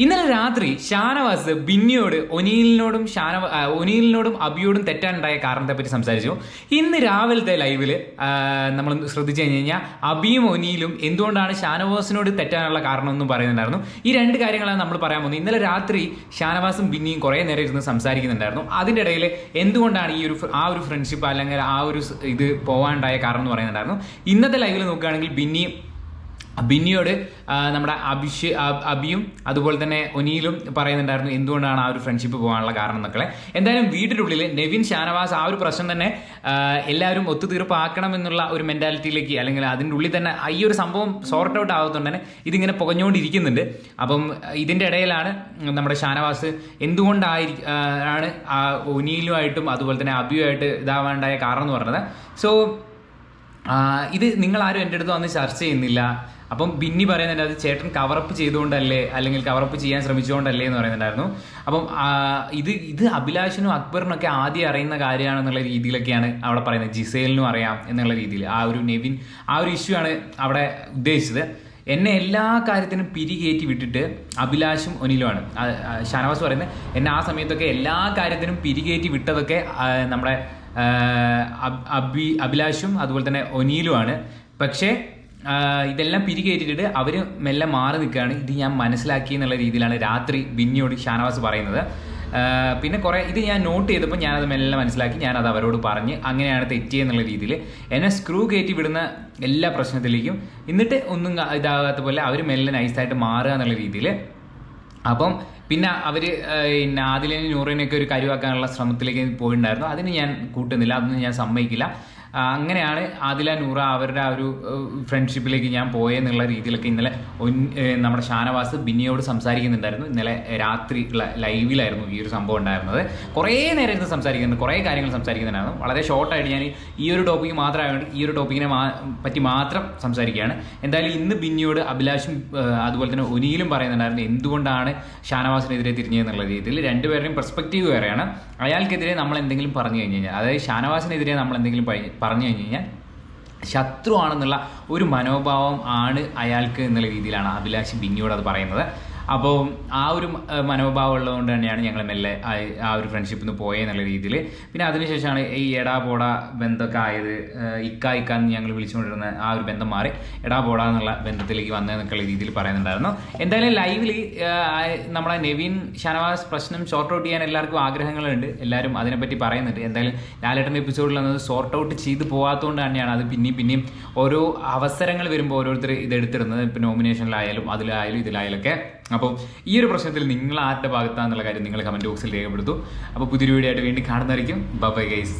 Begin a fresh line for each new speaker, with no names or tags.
ഇന്നലെ രാത്രി ഷാനവാസ് ബിന്നിയോട് ഒനീലിനോടും ഷാനവ ഒനീലിനോടും അബിയോടും തെറ്റാനുണ്ടായ കാരണത്തെ പറ്റി സംസാരിച്ചു. ഇന്ന് രാവിലത്തെ ലൈവിൽ നമ്മൾ ശ്രദ്ധിച്ചു കഴിഞ്ഞു കഴിഞ്ഞാൽ അബിയും ഒനീലും എന്തുകൊണ്ടാണ് ഷാനവാസിനോട് തെറ്റാനുള്ള കാരണം എന്നും പറയുന്നുണ്ടായിരുന്നു. ഈ രണ്ട് കാര്യങ്ങളാണ് നമ്മൾ പറയാൻ പോകുന്നത്. ഇന്നലെ രാത്രി ഷാനവാസും ബിന്നിയും കുറേ നേരം ഇരുന്ന് സംസാരിക്കുന്നുണ്ടായിരുന്നു. അതിന്റെ ഇടയിൽ എന്തുകൊണ്ടാണ് ഈ ഒരു ആ ഒരു ഫ്രണ്ട്ഷിപ്പ് അല്ലെങ്കിൽ ആ ഒരു ഇത് പോകാനുണ്ടായ കാരണം എന്ന് പറയുന്നുണ്ടായിരുന്നു. ഇന്നത്തെ ലൈവിൽ നോക്കുകയാണെങ്കിൽ ബിന്നി ബിന്നിയോട് നമ്മുടെ അഭിഷ് അബിയും അതുപോലെ തന്നെ ഒനിയിലും പറയുന്നുണ്ടായിരുന്നു എന്തുകൊണ്ടാണ് ആ ഒരു ഫ്രണ്ട്ഷിപ്പ് പോകാനുള്ള കാരണം എന്നൊക്കെ. എന്തായാലും വീടിന്റെ ഉള്ളിൽ നെവിൻ ഷാനവാസ് ആ ഒരു പ്രശ്നം തന്നെ എല്ലാവരും ഒത്തുതീർപ്പാക്കണം എന്നുള്ള ഒരു മെന്റാലിറ്റിയിലേക്ക് അല്ലെങ്കിൽ അതിന്റെ ഉള്ളിൽ തന്നെ ഈ ഒരു സംഭവം സോർട്ട് ഔട്ട് ആവുന്നതുകൊണ്ട് തന്നെ ഇതിങ്ങനെ പുകഞ്ഞുകൊണ്ടിരിക്കുന്നുണ്ട്. അപ്പം ഇതിന്റെ ഇടയിലാണ് നമ്മുടെ ഷാനവാസ് എന്തുകൊണ്ടായി ആണ് ഒനിയിലുമായിട്ടും അതുപോലെ തന്നെ അബിയുമായിട്ട് ഇതാവാണ്ടായ കാരണം എന്ന് പറഞ്ഞത്. സോ ഇത് നിങ്ങൾ ആരും എന്റെ അടുത്ത് വന്ന് ചർച്ച ചെയ്യുന്നില്ല. അപ്പം ബിന്നി പറയുന്നുണ്ട് അത് ചേട്ടൻ കവറപ്പ് ചെയ്തുകൊണ്ടല്ലേ അല്ലെങ്കിൽ കവറപ്പ് ചെയ്യാൻ ശ്രമിച്ചുകൊണ്ടല്ലേ എന്ന് പറയുന്നുണ്ടായിരുന്നു. അപ്പം ഇത് ഇത് അഭിലാഷിനും അക്ബറിനും ഒക്കെ ആദ്യം അറിയുന്ന കാര്യമാണെന്നുള്ള രീതിയിലൊക്കെയാണ് അവിടെ പറയുന്നത്. ജിസേലിനും അറിയാം എന്നുള്ള രീതിയിൽ. ആ ഒരു നെവിൻ ആ ഒരു ഇഷ്യൂ ആണ് അവിടെ ഉദ്ദേശിച്ചത്. എന്നെ എല്ലാ കാര്യത്തിനും പിരികേറ്റി വിട്ടിട്ട് അഭിലാഷും ഒനിലുമാണ്. ഷാനവാസ് പറയുന്നത് എന്നെ ആ സമയത്തൊക്കെ എല്ലാ കാര്യത്തിനും പിരികേറ്റി വിട്ടതൊക്കെ നമ്മുടെ അബി അഭിലാഷും അതുപോലെ തന്നെ ഒനീലുമാണ്. പക്ഷേ ഇതെല്ലാം പിരികേറ്റിട്ട് അവർ മെല്ലെ മാറി നിൽക്കുകയാണ്. ഇത് ഞാൻ മനസ്സിലാക്കി എന്നുള്ള രീതിയിലാണ് രാത്രി ബിന്നിയോട് ഷാനവാസ് പറയുന്നത്. പിന്നെ കുറേ ഇത് ഞാൻ നോട്ട് ചെയ്തപ്പോൾ ഞാനത് മെല്ലെ മനസ്സിലാക്കി. ഞാനത് അവരോട് പറഞ്ഞ് അങ്ങനെയാണ് തെറ്റിയെന്നുള്ള രീതിയിൽ എന്നെ സ്ക്രൂ കയറ്റി വിടുന്ന എല്ലാ പ്രശ്നത്തിലേക്കും എന്നിട്ട് ഒന്നും ഇതാകാത്ത പോലെ അവർ മെല്ലെ നൈസായിട്ട് മാറുക എന്നുള്ള രീതിയിൽ. അപ്പം പിന്നെ അവർ പിന്നെ ആദിലിനെ നൂറിനെയൊക്കെ ഒരു കരുവാക്കാനുള്ള ശ്രമത്തിലേക്ക് പോയിട്ടുണ്ടായിരുന്നു അതിന് ഞാൻ കൂട്ടുന്നില്ല. അതൊന്നും ഞാൻ സമ്മതിക്കില്ല. അങ്ങനെയാണ് ആദില നൂറ അവരുടെ ആ ഒരു ഫ്രണ്ട്ഷിപ്പിലേക്ക് ഞാൻ പോയെന്നുള്ള രീതിയിലൊക്കെ ഇന്നലെ നമ്മുടെ ഷാനവാസ് ബിന്നിയോട് സംസാരിക്കുന്നുണ്ടായിരുന്നു. ഇന്നലെ രാത്രി ലൈവിലായിരുന്നു ഈ ഒരു സംഭവം ഉണ്ടായിരുന്നത്. കുറേ നേരം ഇരുന്ന് സംസാരിക്കുന്നുണ്ട് കുറേ കാര്യങ്ങൾ സംസാരിക്കുന്നുണ്ടായിരുന്നു. വളരെ ഷോർട്ടായിട്ട് ഞാൻ ഈ ഒരു ടോപ്പിക്ക് മാത്രമായതുകൊണ്ട് ഈ ഒരു ടോപ്പിക്കിനെ പറ്റി മാത്രം സംസാരിക്കുകയാണ്. എന്തായാലും ഇന്ന് ബിന്നിയോട് അഭിലാഷും അതുപോലെ തന്നെ ഒനിയിലും പറയുന്നുണ്ടായിരുന്നു എന്തുകൊണ്ടാണ് ഷാനവാസിനെതിരെ തിരിഞ്ഞതെന്നുള്ള രീതിയിൽ. രണ്ടുപേരുടെയും പെർസ്പെക്റ്റീവ് വേറെയാണ്. അയാൾക്കെതിരെ നമ്മൾ എന്തെങ്കിലും പറഞ്ഞു കഴിഞ്ഞു കഴിഞ്ഞാൽ അതായത് ഷാനവാസിനെതിരെ നമ്മൾ എന്തെങ്കിലും പറഞ്ഞു കഴിഞ്ഞു കഴിഞ്ഞാൽ ശത്രുവാണെന്നുള്ള ഒരു മനോഭാവം ആണ് അയാൾക്ക് എന്നുള്ള രീതിയിലാണ് അഭിലാഷ് ബിന്നിയോട് അത് പറയുന്നത്. അപ്പോൾ ആ ഒരു മനോഭാവം ഉള്ളതുകൊണ്ട് തന്നെയാണ് ഞങ്ങൾ മെല്ലെ ആ ഒരു ഫ്രണ്ട്ഷിപ്പിൽ നിന്ന് പോയെന്നുള്ള രീതിയിൽ പിന്നെ അതിനുശേഷമാണ് ഈ എടാ പോടാ ബന്ധമൊക്കെ ആയത് ഇക്ക ഇക്ക എന്ന് ഞങ്ങൾ വിളിച്ചുകൊണ്ടിരുന്ന ആ ഒരു ബന്ധം മാറി എടാ പോടാ എന്നുള്ള ബന്ധത്തിലേക്ക് വന്നതെന്നൊക്കെയുള്ള രീതിയിൽ പറയുന്നുണ്ടായിരുന്നു. എന്തായാലും ലൈവിൽ നമ്മളെ നെവിൻ ഷനവാസ് പ്രശ്നം ഷോർട്ട് ഔട്ട് ചെയ്യാൻ എല്ലാവർക്കും ആഗ്രഹങ്ങളുണ്ട്. എല്ലാവരും അതിനെപ്പറ്റി പറയുന്നുണ്ട്. എന്തായാലും ലാലേട്ടന്റെ എപ്പിസോഡിൽ അത് സോർട്ട് ഔട്ട് ചെയ്ത് പോകാത്തതുകൊണ്ട് തന്നെയാണ്. അത് പിന്നെയും പിന്നെയും ഓരോ അവസരങ്ങൾ വരുമ്പോൾ ഓരോരുത്തർ ഇതെടുത്തിരുന്നത് ഇപ്പോൾ നോമിനേഷനിലായാലും അതിലായാലും ഇതിലായാലും ഒക്കെ അപ്പോൾ ഈ ഒരു പ്രശ്നത്തിൽ നിങ്ങൾ ആരുടെ ഭാഗത്താണെന്നുള്ള കാര്യം നിങ്ങൾ കമന്റ് ബോക്സിൽ രേഖപ്പെടുത്തു. അപ്പോൾ പുതിയൊരു വീഡിയോ ആയിട്ട് വീണ്ടും കാണുന്നതായിരിക്കും. Bye guys